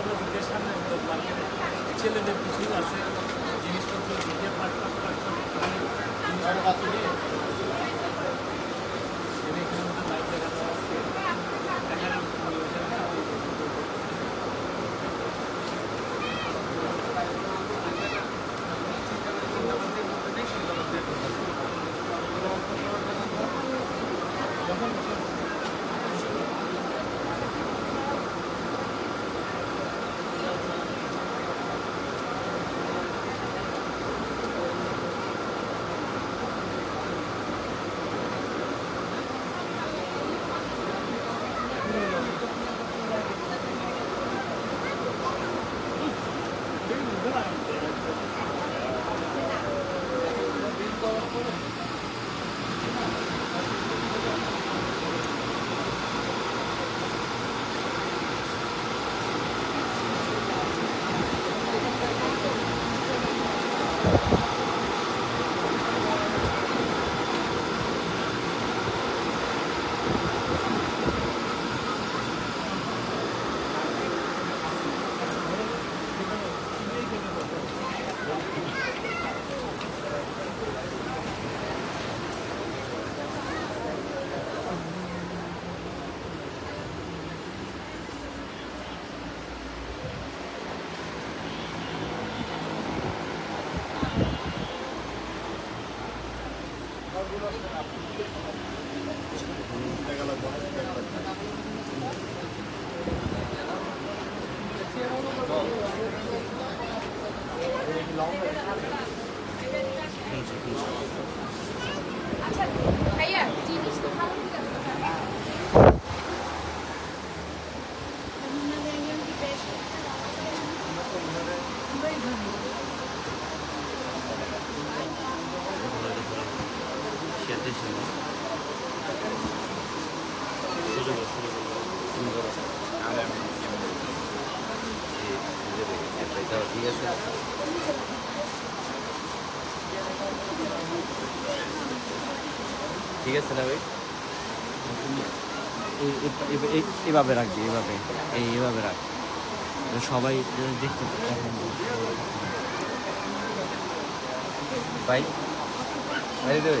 ঈদের সামনে মার্কেটে ছেলেদের কিছু আছে জিনিসপত্র দিকে পাট পাট পাট পাট আচ্ছা ভাইয়া জিনিস তো ভালো ঠিক আছে ঠিক আছে ঠিক আছে এভাবে ভাই? এই- এই- এই- এই- এইভাবে রাখবি ভাই এই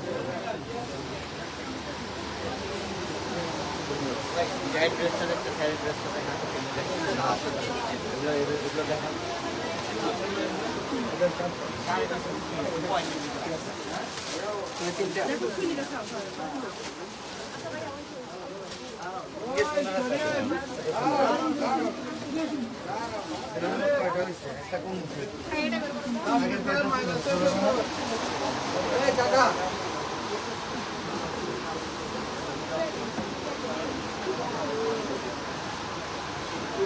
সবাই যেন দেখতে ভাই রে ভাই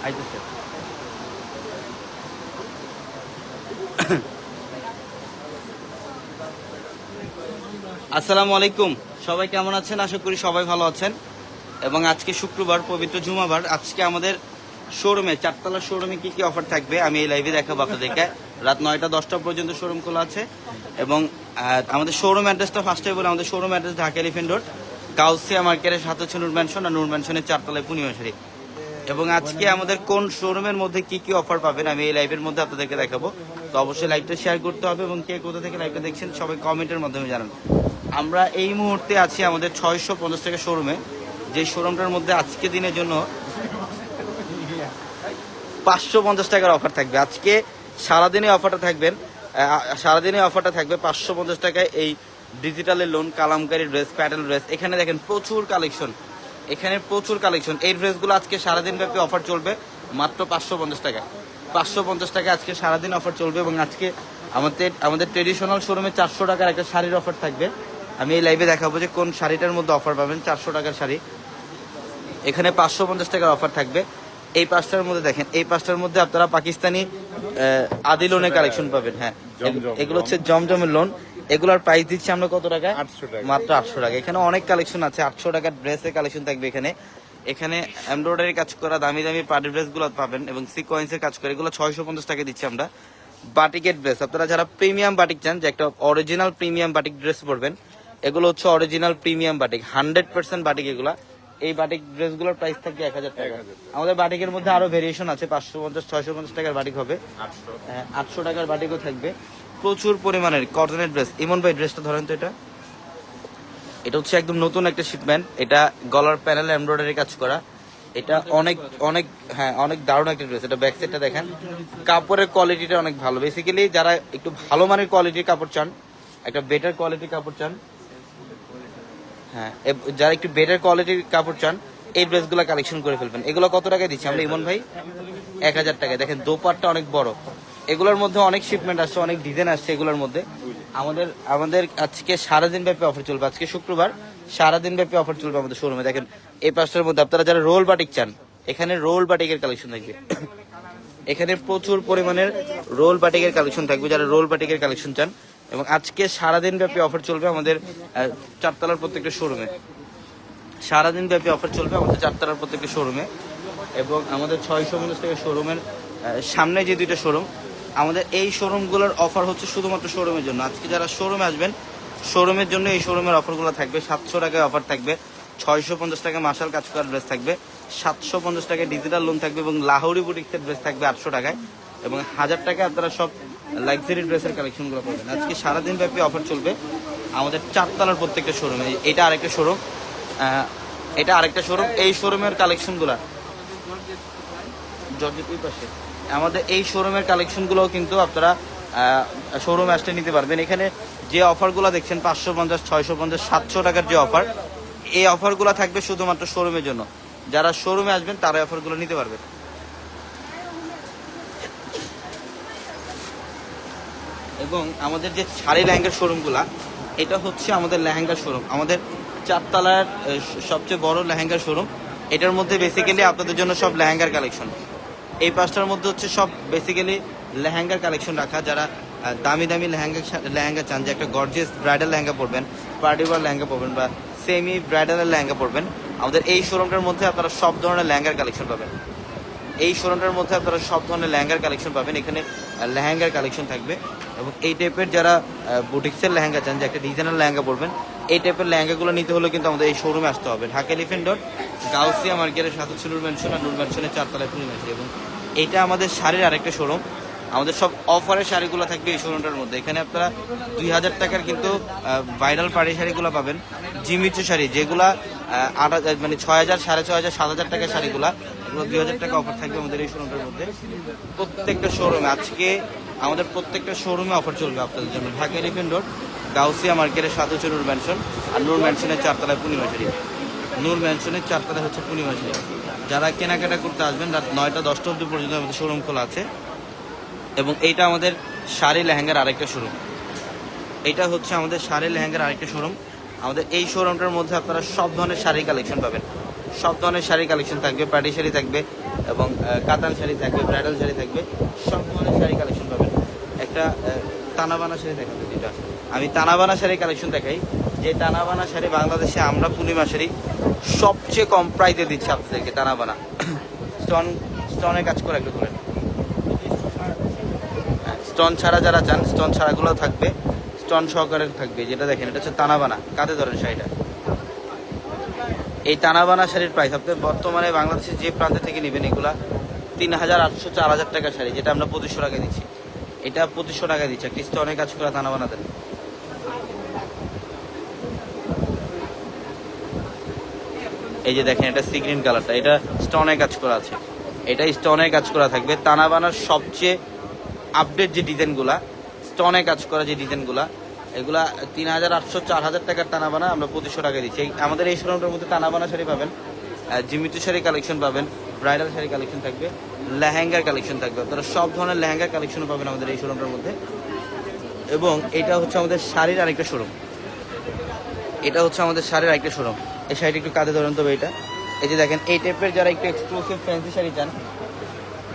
আইতেছে আসসালামু আলাইকুম। সবাই কেমন আছেন? আশা করি সবাই ভালো আছেন। এবং আজকে শুক্রবার, পবিত্র জুমাবার। আজকে আমাদের শোরুমে চারতলা শোরুমে কি কি অফার থাকবে আমি এই লাইভে দেখাবো আপনাদেরকে। রাত নয়টা, দশটা পর্যন্ত শোরুম খোলা আছে। এবং আমাদের শোরুম অ্যাড্রেসটা ফার্স্টে বলে, আমাদের showroom address Dhaka Elephant Road Gausia মার্কেটের সাথে হচ্ছে নূর ম্যানশন আর নূর ম্যানশনের চারতলায় পূর্ণিমাশারি এবং আজকে আমাদের কোন শোরুমের মধ্যে কি কি অফার পাবেন আমি এই লাইভের মধ্যে আপনাদেরকে দেখাবো। তো অবশ্যই লাইভটা শেয়ার করতে হবে এবং কে কোথা থেকে লাইভটা দেখছেন সবাই কমেন্টের মাধ্যমে জানান। আমরা এই মুহূর্তে আছি আমাদের ছয়শো পঞ্চাশ টাকা শোরুমে যে শোরুমটার মধ্যে আজকে দিনের জন্য পাঁচশো পঞ্চাশ টাকার অফার থাকবে। আজকে সারাদিনে অফারটা থাকবেন সারাদিনে অফারটা থাকবে পাঁচশো পঞ্চাশ টাকায় এই ডিজিটালের লোন কালামকারি ড্রেস প্যাটেল ড্রেস এখানে দেখেন প্রচুর কালেকশন এখানে প্রচুর কালেকশন এই ড্রেসগুলো আজকে সারাদিন ব্যাপী অফার চলবে মাত্র পাঁচশো পঞ্চাশ টাকা। পাঁচশো পঞ্চাশ টাকা আজকে সারাদিন অফার চলবে এবং আজকে আমাদের আমাদের ট্রেডিশনাল শোরুমে চারশো টাকার একটা শাড়ির অফার থাকবে। আমি এই লাইভে দেখাবো যে কোন শাড়িটার মধ্যে অফার পাবেন চারশো টাকার শাড়ি। এখানে পাঁচশো পঞ্চাশ টাকার অফার থাকবে। এই পাঁচটার মধ্যে দেখেন এই পাঁচটার মধ্যে আপনারা পাকিস্তানি আদি লোনের কালেকশন পাবেন হ্যাঁ। এগুলো হচ্ছে জমজমের লোন এগুলোর প্রাইস দিচ্ছি আমরা কত টাকা? 800 টাকা। মাত্র আটশো টাকা। এখানে অনেক কালেকশন আছে আটশো টাকার ড্রেসের কালেকশন থাকবে এখানে। এখানে এমব্রয়ডারি কাজ করা দামি দামি পার্টি ড্রেসগুলো পাবেন এবং সিকোয়েন্সের কাজ করে। এগুলো ছয়শো পঞ্চাশ টাকা দিচ্ছি আমরা। বাটিকের ড্রেস আপনারা যারা প্রিমিয়াম বাটিক চান যে একটা অরিজিনাল প্রিমিয়াম বাটিক ড্রেস পরবেন এগুলো হচ্ছে original premium batik hundred percent batik এগুলা। এই বাটিক ড্রেসগুলোর প্রাইস থাকবে এক হাজার টাকা। আমাদের বাটিকের মধ্যে আরও ভেরিয়েশন আছে পাঁচশো পঞ্চাশ ছয়শো পঞ্চাশ টাকার বাটিক হবে। আটশো। আটশো টাকার বাটিকও থাকবে। প্রচুর পরিমাণের কটনের ড্রেস ইমন ভাই ড্রেসটা ধরেন তো এটা। এটা হচ্ছে একদম নতুন একটা শিপমেন্ট এটা গলার প্যানেল এমব্রয়ডারি কাজ করা। এটা অনেক অনেক হ্যাঁ অনেক দারুণ একটা ড্রেস এটা ব্যাক সাইডটা দেখেন। কাপড়ের কোয়ালিটিটা অনেক ভালো। বেসিক্যালি যারা একটু ভালো মানের কোয়ালিটির কাপড় চান, একটা বেটার কোয়ালিটির কাপড় চান হ্যাঁ যারা একটু বেটার কোয়ালিটির কাপড় চান, এই ড্রেসগুলো কালেকশন করে ফেলবেন। এগুলো কত টাকায় দিচ্ছি আমরা, ইমন ভাই? এক হাজার টাকায়। দেখেন দোপারটা অনেক বড়। এগুলোর মধ্যে অনেক শিপমেন্ট আসছে, অনেক ডিজাইন আসছে এগুলোর মধ্যে। আমাদের আমাদের আজকে সারাদিন ব্যাপী অফার চলবে। আজকে শুক্রবার সারাদিন ব্যাপী অফার চলবে আমাদের শোরুমে দেখেন, এই পাঁচটার মধ্যে আপনারা যারা রোল বাটিক চান, এখানে রোল বাটিকের কালেকশন থাকবে। এখানে প্রচুর পরিমাণের রোল বাটিকের কালেকশন থাকবে, যারা রোল বাটিকের কালেকশন চান। এবং আজকে সারাদিন ব্যাপী অফার চলবে আমাদের চারতলার প্রত্যেকটা শোরুমে সারাদিন ব্যাপী অফার চলবে আমাদের চারতলার প্রত্যেকটা শোরুমে এবং আমাদের ছয়শো পঞ্চাশ থেকে শোরুমের সামনে যে দুইটা শোরুম আমাদের এই শোরুমগুলোর অফার হচ্ছে শুধুমাত্র শোরুমের জন্য। আজকে যারা শোরুমে আসবেন শোরুমের জন্য এই শোরুমের অফারগুলো থাকবে। সাতশো টাকায় অফার থাকবে, ছয়শো পঞ্চাশ টাকা মাসাল কাজ করার ড্রেস থাকবে, সাতশো পঞ্চাশ টাকায় ডিজিটাল লোন থাকবে এবং লাহোরি বুটিক্সের ড্রেস থাকবে আটশো টাকায়। এবং হাজার টাকায় আপনারা সব লাক্সারি ড্রেসের কালেকশনগুলো পাবেন। আজকে সারাদিন ব্যাপী অফার চলবে আমাদের চারতলার প্রত্যেকটা শোরুমে এটা আরেকটা শোরুম এটা আরেকটা শোরুম এই শোরুমের কালেকশনগুলো জর্জেট ওই পাশে। আমাদের এই শোরুমের কালেকশনগুলো কিন্তু আপনারা শোরুমে আসতে নিতে পারবেন। এখানে যে অফারগুলো দেখছেন, পাঁচশো পঞ্চাশ, ছয়শো পঞ্চাশ, সাতশো টাকার যে অফার এই অফারগুলো থাকবে শুধুমাত্র শোরুমের জন্য। যারা শোরুমে আসবেন তারা অফারগুলো নিতে পারবেন। এবং আমাদের যে শাড়ি লেহেঙ্গার শোরুমগুলা এটা হচ্ছে আমাদের লেহেঙ্গা শোরুম আমাদের চারতলার সবচেয়ে বড় লেহেঙ্গা শোরুম এটার মধ্যে বেসিক্যালি আপনাদের জন্য সব লেহেঙ্গার কালেকশন এই পাঁচটার মধ্যে হচ্ছে সব বেসিক্যালি লেহেঙ্গার কালেকশন রাখা। যারা দামি দামি লেহেঙ্গা লেহেঙ্গা চান, যে একটা গর্জিয়াস ব্রাইডাল লেহেঙ্গা পরবেন পার্টি ওয়ার লেহেঙ্গা পরবেন বা সেমি ব্রাইডালের লেহেঙ্গা পরবেন, আমাদের এই শোরুমটার মধ্যে আপনারা সব ধরনের লেহেঙ্গার কালেকশন পাবেন। এই শোরুমটার মধ্যে আপনারা সব ধরনের লেহেঙ্গার কালেকশন পাবেন। এখানে লেহেঙ্গার কালেকশন থাকবে এবং এই টাইপের যারা বুটিক্সের লেহেঙ্গা চান, যে একটা ডিজাইনার লেহেঙ্গা পরবেন এই টাইপের লেহেঙ্গাগুলো নিতে হলে কিন্তু আমাদের এই শোরুমে আসতে হবে। ঢাকা এলিফেন্ট ডট গাউসিয়া মার্কেটের সাথে নূর ম্যানশন আর নূর ম্যানশনের চারতলায় পূর্ণিমাশি এবং এইটা আমাদের শাড়ির আরেকটা শোরুম আমাদের সব অফারের শাড়িগুলো থাকবে এই শোরুমটার মধ্যে। এখানে আপনারা দুই হাজার টাকার কিন্তু ভাইরাল পাড়ি শাড়িগুলো পাবেন। জিমিচু শাড়ি, যেগুলা আট হাজার মানে ছয় হাজার, সাড়ে ছয় হাজার, সাত হাজার টাকার শাড়িগুলা, এগুলো দুই হাজার টাকা অফার থাকবে আমাদের এই শোরুমটার মধ্যে। প্রত্যেকটা শোরুমে আজকে আমাদের প্রত্যেকটা শোরুমে অফার চলবে আপনাদের জন্য। ঢাকা এলিফেন্ট রোড গাউসিয়া মার্কেটের সাথে হচ্ছে নূর ম্যানশন আর নূর ম্যানশনের চারতলায় পূর্ণিমা শাড়ি নূর ম্যানশনের চারতলায় হচ্ছে পূর্ণিমা শাড়ি যারা কেনাকাটা করতে আসবেন রাত নয়টা দশটা অবধি পর্যন্ত আমাদের শোরুম খোলা আছে। এবং এইটা আমাদের শাড়ি লেহেঙ্গার আরেকটা শোরুম এটা হচ্ছে আমাদের শাড়ি লেহেঙ্গার আরেকটা শোরুম আমাদের এই শোরুমটার মধ্যে আপনারা সব ধরনের শাড়ি কালেকশন পাবেন। সব ধরনের শাড়ি কালেকশন থাকবে পাটি শাড়ি থাকবে এবং কাতান শাড়ি থাকবে ব্রাইডাল শাড়ি থাকবে সব ধরনের শাড়ি কালেকশন পাবেন। একটা আহ, তানাবানা শাড়ি দেখাবো যেটা আমি তানাবানা শাড়ি কালেকশন দেখাই। যে তানাবানা শাড়ি বাংলাদেশে আমরা পূর্ণিমা শাড়ি সবচেয়ে কম প্রাইসে দিচ্ছি আপনাদেরকে, তানাবানা। স্টন স্টোনের কাজ করে একটু করে স্টন ছাড়া যারা চান স্টন ছাড়াগুলো থাকবে স্টন সহকারে থাকবে। যেটা দেখেন, এটা হচ্ছে তানাবানা, কাঁধে ধরেন শাড়িটা। এই তানাবানা শাড়ির প্রাইস আপনি বর্তমানে বাংলাদেশে যে প্রান্ত থেকে নেবেন এগুলা, তিন হাজার আটশো চার হাজার টাকা শাড়ি, যেটা আমরা পঁচিশশো টাকা দিচ্ছি। এটা পঁচিশশো টাকা দিচ্ছি, একটা স্টনে কাজ করা তানাবানা দেন এই যে দেখেন, এটা সি গ্রিন কালারটা এটা স্টোনে কাজ করা আছে। এটা স্টোনে কাজ করা থাকবে। তানাবানার সবচেয়ে আপডেট যে ডিজাইনগুলা স্টোনে কাজ করা যে ডিজাইনগুলা এগুলা তিন হাজার আটশো চার হাজার টাকার টানাবানা আমরা পঁচিশশো টাকা দিচ্ছি। আমাদের এই শোরুমটার মধ্যে টানাবানা শাড়ি পাবেন জিমিচু শাড়ি কালেকশন পাবেন ব্রাইডাল শাড়ি কালেকশন থাকবে, লেহেঙ্গার কালেকশন থাকবে। আপনারা সব ধরনের লেহেঙ্গার কালেকশনও পাবেন আমাদের এই শোরুমটার মধ্যে। এবং এটা হচ্ছে আমাদের শাড়ির আরেকটা শোরুম এটা হচ্ছে আমাদের শাড়ির আরেকটা শোরুম এই শাড়িটা একটু কাঁধে ধরেন তবে এটা। এই যে দেখেন, এই টাইপের যারা একটু এক্সক্লুসিভ ফ্যান্সি শাড়ি চান,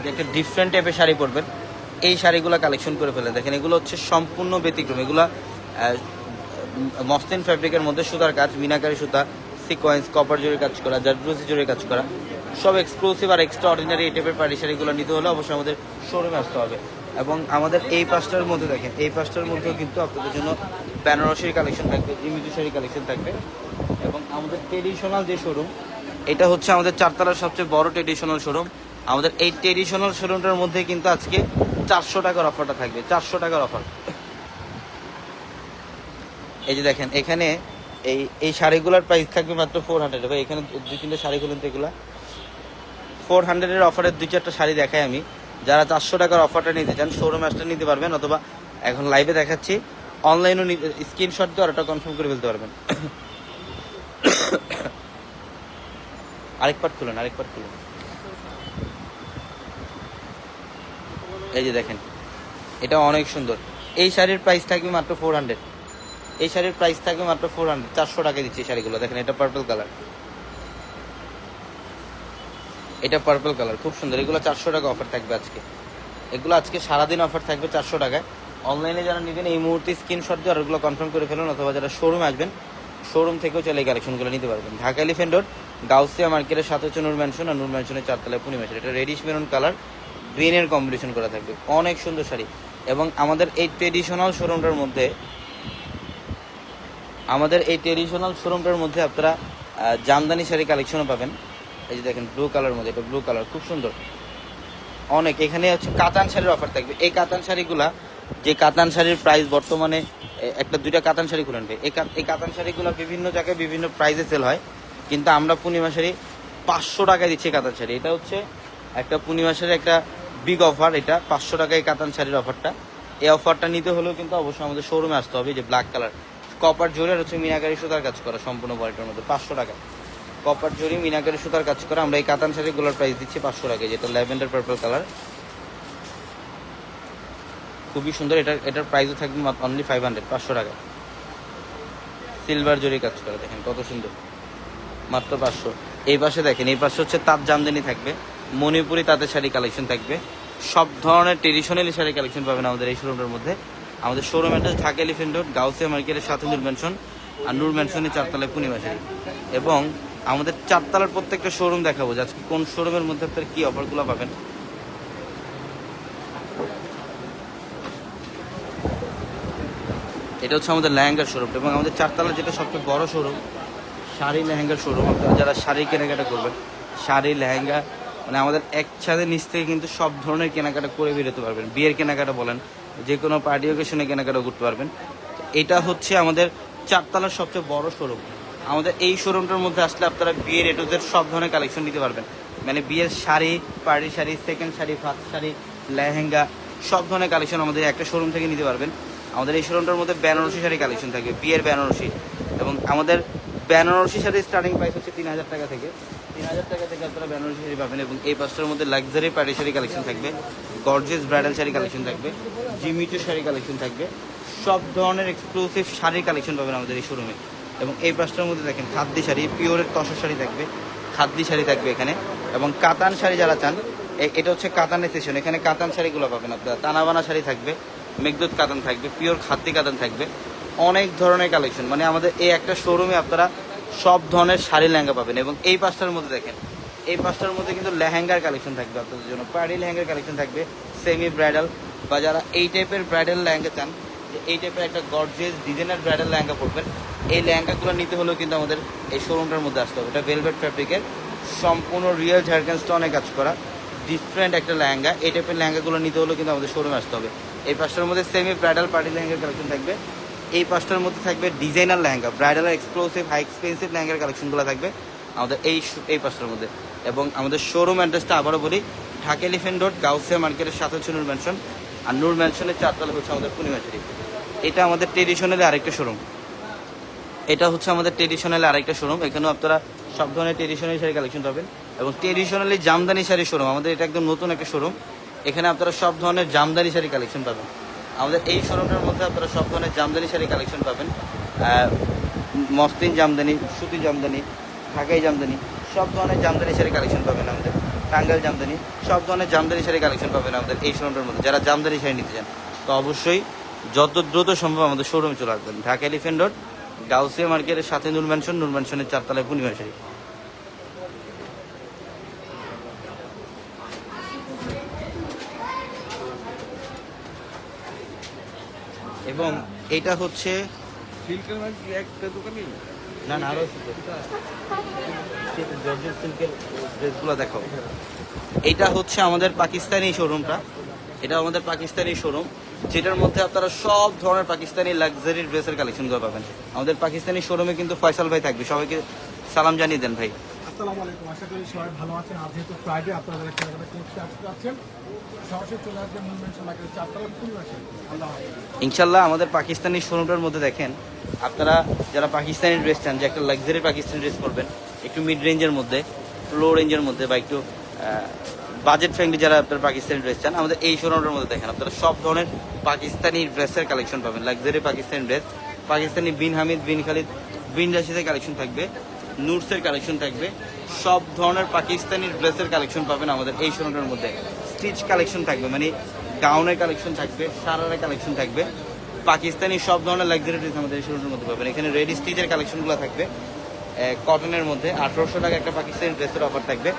যে একটা ডিফারেন্ট টাইপের শাড়ি পরবেন, এই শাড়িগুলো কালেকশন করে ফেলেন দেখেন, এগুলো হচ্ছে সম্পূর্ণ ব্যতিক্রম। এগুলো মসলিন ফ্যাব্রিকের মধ্যে সুতার কাজ, মিনাকারি সুতা সিকোয়েন্স কপার জুড়ে কাজ করা জারব্রুসি জুড়ে কাজ করা, সব এক্সক্লুসিভ আর এক্সট্রা অর্ডিনারি এই টাইপের পাড়ি শাড়িগুলো নিতে হলে অবশ্যই আমাদের শোরুমে আসতে হবে। এবং আমাদের এই পাঁচটার মধ্যে দেখেন, এই পাঁচটার মধ্যেও কিন্তু আপনাদের জন্য বেনারসির কালেকশন থাকবে জিমিজু শাড়ি কালেকশন থাকবে। এবং আমাদের ট্রেডিশনাল যে শোরুম এটা হচ্ছে আমাদের চারতলার সবচেয়ে বড় ট্রেডিশনাল শোরুম আমাদের এই ট্রেডিশনাল শোরুমটার মধ্যে কিন্তু আজকে চারশো টাকার অফারটা থাকবে, চারশো টাকার অফার এই যে দেখেন, এখানে এই এই শাড়িগুলোর প্রাইস থাকবে মাত্র ফোর হান্ড্রেড ভাই, এখানে দুই তিনটে শাড়ি খুলেন তো এগুলো। ফোর হান্ড্রেডের অফারের দুই চারটা শাড়ি দেখাই আমি। যারা চারশো টাকার অফারটা নিতে চান শোরুম আসতে নিতে পারবেন, অথবা এখন লাইভে দেখাচ্ছি। অনলাইনও স্ক্রিনশট দিয়ে অর্ডারটা কনফার্ম করে ফেলতে পারবেন। আরেক পার্ট খুলুন, আরেক পার্ট খুলুন। এই যে দেখেন, এটা অনেক সুন্দর। এই শাড়ির প্রাইস থাকবে মাত্র ফোর হান্ড্রেড এই শাড়ির প্রাইস থাকবে মাত্র ফোর হান্ড্রেড চারশো টাকা দিচ্ছি এই শাড়িগুলো। দেখেন, এটা পার্পল কালার এটা পার্পল কালার খুব সুন্দর। এগুলো চারশো টাকা অফার থাকবে আজকে। এগুলো আজকে সারাদিন অফার থাকবে চারশো টাকায়। অনলাইনে যারা নেবেন, এই মুহূর্তে স্ক্রিনশট দিয়ে অর্ডারগুলো কনফার্ম করে ফেলুন, অথবা যারা শোরুমে আসবেন শোরুম থেকেও এই কালেকশনগুলো নিতে পারবেন। ঢাকা এলিফেন্ট রোড গাউসিয়া মার্কেটের সাথে হচ্ছে নূর ম্যানশন আর নূর ম্যানশনের চারতলায় পূর্ণিমাসের এটা রেডিশ মেরুন কালার গ্রিনের কম্বিনেশন করা থাকবে। অনেক সুন্দর শাড়ি। এবং আমাদের এই ট্রেডিশনাল শোরুমটার মধ্যে, আমাদের এই ট্রেডিশনাল শোরুমটার মধ্যে আপনারা জামদানি শাড়ি কালেকশনও পাবেন। এই যে দেখেন ব্লু কালার মধ্যে, এটা ব্লু কালার খুব সুন্দর। অনেক, এখানে হচ্ছে কাতান শাড়ির অফার থাকবে। এই কাতান শাড়িগুলা যে কাতান শাড়ির প্রাইস বর্তমানে একটা দুইটা কাতান শাড়ি খুলেন ভাই। এই কাতান শাড়িগুলো বিভিন্ন জায়গায় বিভিন্ন প্রাইসে সেল হয়। কিন্তু আমরা পূর্ণিমা শাড়ি পাঁচশো টাকায় দিচ্ছি কাতান শাড়ি। এটা হচ্ছে একটা পূর্ণিমা শাড়ির একটা বিগ অফার এটা পাঁচশো টাকায় কাতান শাড়ির অফারটা এই অফারটা নিতে হলেও কিন্তু অবশ্যই আমাদের শোরুমে আসতে হবে। যে ব্ল্যাক কালার কপার জোরে আর হচ্ছে মিনাকারি সুতার কাজ করা সম্পূর্ণ বডিটার মধ্যে পাঁচশো টাকা। কপার জরি মিনাকারি সুতার কাজ করা। আমরা এই কাতান শাড়িগুলোর প্রাইস দিচ্ছি পাঁচশো টাকা যেটা ল্যাভেন্ডার পার্পল কালার খুবই সুন্দর। এটার এটার প্রাইসও থাকবে অনলি ফাইভ হান্ড্রেড পাঁচশো টাকা। সিলভার জরি কাজ করা, দেখেন কত সুন্দর। মাত্র পাঁচশো। এই পাশে দেখেন, এই পাশে হচ্ছে তাঁত জামদানি থাকবে। মণিপুরি তাঁতের শাড়ি কালেকশন থাকবে। সব ধরনের ট্রেডিশনালি শাড়ি কালেকশন পাবেন আমাদের এই শোরুমটার মধ্যে। আমাদের showroom address Dhaka Elephant Road Gausia মার্কেটের সাথে নূর ম্যানশন আর নূর ম্যানশনের চারতলায় পূর্ণিমা শাড়ি। এবং আমাদের চারতলার প্রত্যেকটা শোরুম দেখাবো যে আজকে কোন শোরুমের মধ্যে আপনার কী অফারগুলো পাবেন। এটা হচ্ছে আমাদের লেহেঙ্গার শোরুম এবং আমাদের চারতলা যেটা সবচেয়ে বড় শোরুম শাড়ি লেহেঙ্গার শোরুম আপনারা যারা শাড়ি কেনাকাটা করবেন, শাড়ি, লেহেঙ্গা মানে আমাদের একসাথে নিচ থেকে কিন্তু সব ধরনের কেনাকাটা করে বেরোতে পারবেন। বিয়ের কেনাকাটা বলেন, যে কোনো পার্টি ওকেশনে কেনাকাটা করতে পারবেন। এটা হচ্ছে আমাদের চারতলার সবচেয়ে বড় শোরুম আমাদের এই শোরুমটার মধ্যে আসলে আপনারা বিয়ের এটুদের সব ধরনের কালেকশন নিতে পারবেন। মানে বিয়ের sari party sari second sari first sari, lehenga, সব ধরনের কালেকশন আমাদের একটা শোরুম থেকে নিতে পারবেন। আমাদের এই শোরুমটার মধ্যে বেনারসি শাড়ি কালেকশন থাকবে বিয়ের বেনারসি। এবং আমাদের বেনারসি শাড়ির স্টার্টিং প্রাইস হচ্ছে তিন হাজার টাকা থেকে। তিন হাজার টাকা থেকে আপনারা বেনারসি শাড়ি পাবেন এবং এই পাঁচটার মধ্যে লাক্সারি পার্টি শাড়ি কালেকশন থাকবে গর্জেস ব্রাইডাল শাড়ি কালেকশন থাকবে, জিমিচু শাড়ি কালেকশন থাকবে, সব ধরনের এক্সক্লুসিভ শাড়ির কালেকশন পাবেন আমাদের এই শোরুমে এবং এই পাঁচটার মধ্যে দেখেন খাদ্যি শাড়ি পিওরের তসর শাড়ি থাকবে, খাদ্যি শাড়ি থাকবে এখানে। এবং কাতান শাড়ি যারা চান এটা হচ্ছে কাতানের সেশন এখানে কাতান শাড়িগুলো পাবেন আপনারা, তানাবানা শাড়ি থাকবে মেঘদূত কাতান থাকবে, পিওর খাদ্যি কাতান থাকবে। অনেক ধরনের কালেকশন মানে আমাদের এই একটা শোরুমে আপনারা সব ধরনের শাড়ি লেহেঙ্গা পাবেন। এবং এই পাঁচটার মধ্যে দেখেন, এই পাঁচটার মধ্যে কিন্তু লেহেঙ্গার কালেকশন থাকবে আপনাদের জন্য। পার্টি লেহেঙ্গার কালেকশন থাকবে সেমি ব্রাইডাল বা যারা এই টাইপের ব্রাইডাল লেহেঙ্গা চান, যে এই টাইপের একটা গর্জেস ডিজাইনার ব্রাইডাল লেহেঙ্গা পরবেন, এই লেহেঙ্গাগুলো নিতে হলেও কিন্তু আমাদের এই শোরুমটার মধ্যে আসতে হবে। এটা ভেলভেট ফ্যাব্রিকের সম্পূর্ণ রিয়েল ঝাড়খান স্টোনে কাজ করা ডিফারেন্ট একটা লেহেঙ্গা। এই টাইপের লেহেঙ্গাগুলো নিতে হলেও কিন্তু আমাদের শোরুমে আসতে হবে। এই পাঁচটার মধ্যে সেমি ব্রাইডাল পার্টি লেহেঙ্গার কালেকশন থাকবে। এই পাঁচটার মধ্যে থাকবে designer lehenga bridal exclusive high expensive লেহেঙ্গার কালেকশনগুলো থাকবে আমাদের এই এই পাঁচটার মধ্যে। এবং আমাদের শোরুম অ্যাড্রেসটা আবারও বলি, ঢাকা এলিফেন্ট রোড গাউসিয়া মার্কেটের সাথে হচ্ছে নূর ম্যানশন আর নূর ম্যানশনের চারতলা হচ্ছে আমাদের পূর্ণিমা শরীফ এটা আমাদের ট্রেডিশনালি আরেকটা শোরুম এটা হচ্ছে আমাদের ট্রেডিশনালি আরেকটা শোরুম এখানেও আপনারা সব ধরনের ট্রেডিশনালি শাড়ি কালেকশন পাবেন। এবং ট্রেডিশনালি জামদানি শাড়ি শোরুম আমাদের এটা একদম নতুন একটা শোরুম এখানে আপনারা সব ধরনের জামদানি শাড়ি কালেকশন পাবেন। আমাদের এই শোরুমটার মধ্যে আপনারা সব ধরনের জামদানি শাড়ি কালেকশন পাবেন। আহ, মসলিন জামদানি সুতি জামদানি ঢাকাই জামদানি সব ধরনের জামদানি শাড়ি কালেকশন পাবেন আমাদের। টাঙ্গাইল জামদানি সব ধরনের জামদানি শাড়ি কালেকশন পাবেন আমাদের এই শোরুমটার মধ্যে। যারা জামদানি শাড়ি নিতে চান তো অবশ্যই যত দ্রুত সম্ভব আমাদের শোরুমে চলে আসবেন। ঢাকা এলিফেন্ট রোড গাউসিয়া মার্কেটের সাথে নূর ম্যানশন নূর ম্যানশনের চারতলায় পূর্ণিমা শাড়ি। এবং এটা হচ্ছে না না আরও জর্জেট সিল্কের ড্রেসগুলো দেখো। এটা হচ্ছে আমাদের পাকিস্তানি শোরুমটা এটা আমাদের পাকিস্তানি শোরুম যেটার মধ্যে আপনারা সব ধরনের পাকিস্তানি লাক্সারি ড্রেসের কালেকশনগুলো পাবেন। আমাদের পাকিস্তানি শোরুমে কিন্তু ফয়সাল ভাই থাকবে। সবাইকে সালাম জানিয়ে দেন ভাই। আসসালামু আলাইকুম। আশা করি সবাই ভালো আছেন। আজ যেহেতু ফ্রাইডে আপনারা যারা কেনাকাটা করতে আসতে ইনশাল্লাহ আমাদের পাকিস্তানি শোরুমটার মধ্যে দেখেন, আপনারা যারা পাকিস্তানি ড্রেস চান, যে একটা লাক্সারি পাকিস্তানি ড্রেস করবেন একটু মিড রেঞ্জের মধ্যে লো রেঞ্জের মধ্যে বা একটু বাজেট ফ্রেন্ডলি যারা আপনার পাকিস্তানি ড্রেস চান, আমাদের এই শোরুমটার মধ্যে দেখেন, আপনারা সব ধরনের পাকিস্তানি ড্রেসের কালেকশন পাবেন। লাক্সারি পাকিস্তানি ড্রেস পাকিস্তানি বিন হামিদ, বিন খালিদ, বিন রাশিদের কালেকশন থাকবে। নুটসের কালেকশন থাকবে। সব ধরনের পাকিস্তানি ড্রেসের কালেকশন পাবেন আমাদের এই শোরুমটার মধ্যে। স্টিচ কালেকশন থাকবে মানে গাউনের কালেকশন থাকবে সারারের কালেকশন থাকবে। পাকিস্তানি সব ধরনের লাক্সারি ড্রেস আমাদের এই শোরুমের মধ্যে পাবেন। এখানে রেডি স্টিচের কালেকশনগুলো থাকবে। কটনের মধ্যে আঠারোশো টাকা একটা পাকিস্তানি ড্রেসের অফার থাকবে।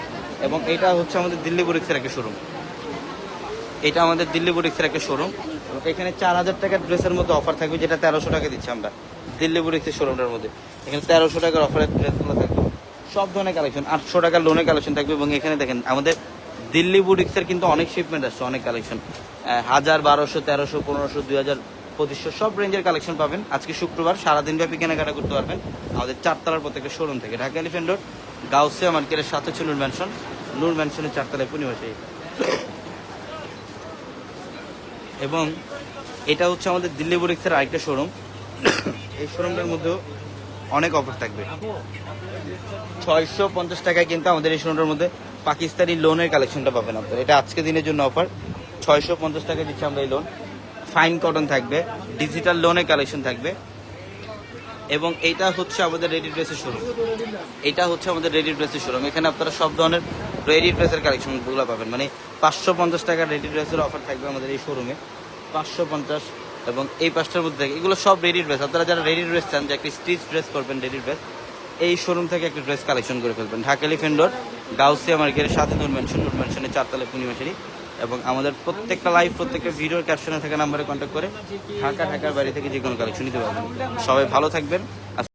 এবং এটা হচ্ছে আমাদের দিল্লি বুরিক্সের একটা শোরুম এটা আমাদের দিল্লি বুটিক্সের একটা শোরুম এখানে চার হাজার টাকার ড্রেসের মধ্যে অফার থাকবে, যেটা তেরোশো টাকা দিচ্ছি আমরা। দিল্লি বুটিক্সের শোরুমটার মধ্যে। এখানে তেরোশো টাকার অফারের ড্রেসগুলো থাকবে। সব ধরনের কালেকশন আটশো টাকার লোনের কালেকশন থাকবে এবং এখানে দেখেন, আমাদের দিল্লি বুটিক্সের কিন্তু অনেক শিপমেন্ট আসছে, অনেক কালেকশন হাজার বারোশো, তেরোশো, পনেরোশো দুই হাজার পঁচিশশো, সব রেঞ্জের কালেকশন পাবেন। আজকে শুক্রবার, সারাদিন ব্যাপী কেনাকাটা করতে পারবেন আমাদের চারতলার প্রত্যেকটা শোরুম থেকে। ঢাকা এলিফেন্ট রোড গাউসিয়া মার্কেটের সাথে হচ্ছে নূর ম্যানশন নূর ম্যানশনের চারতলায় পূর্ণিমাশাহী এবং এটা হচ্ছে আমাদের দিল্লি বুরিক্সের আরেকটা শোরুম এই শোরুমটার মধ্যেও অনেক অফার থাকবে। ছয়শো পঞ্চাশ টাকায় কিন্তু আমাদের এই শোরুমটার মধ্যে পাকিস্তানি লোনের কালেকশনটা পাবেন আপনারা। এটা আজকে দিনের জন্য অফার ছয়শো পঞ্চাশ টাকা দিচ্ছি আমরা এই লোন ফাইন কটন থাকবে ডিজিটাল লোনের কালেকশন থাকবে। এবং এইটা হচ্ছে আমাদের রেডি ড্রেসের শোরুম এটা হচ্ছে আমাদের রেডি ড্রেসের শোরুম এখানে আপনারা সব ধরনের রেডি ড্রেসের কালেকশনগুলো পাবেন। মানে পাঁচশো পঞ্চাশ টাকার রেডি ড্রেসের অফার থাকবে আমাদের এই শোরুমে পাঁচশো পঞ্চাশ এবং এই পাঁচটার মধ্যে এগুলো সব রেডি ড্রেস আপনারা যারা রেডি ড্রেস চান, যে একটা স্টিচ ড্রেস করবেন রেডি ড্রেস এই শোরুম থেকে একটা ড্রেস কালেকশন করে ফেলবেন। ঢাকা এলিফেন্ট রোড গাউসিয়া মার্কেটের সাথে নূর ম্যানশন নূর ম্যানশনের চারতলা পূর্ণিমাশারি এবং আমাদের প্রত্যেকটা লাইভ প্রত্যেকটা ভিডিওর ক্যাপশনে থাকা নাম্বারে কন্ট্যাক্ট করে ঢাকা ঢাকার বাড়ি থেকে যে কোনো কালেকশন নিতে পারবেন। সবাই ভালো থাকবেন।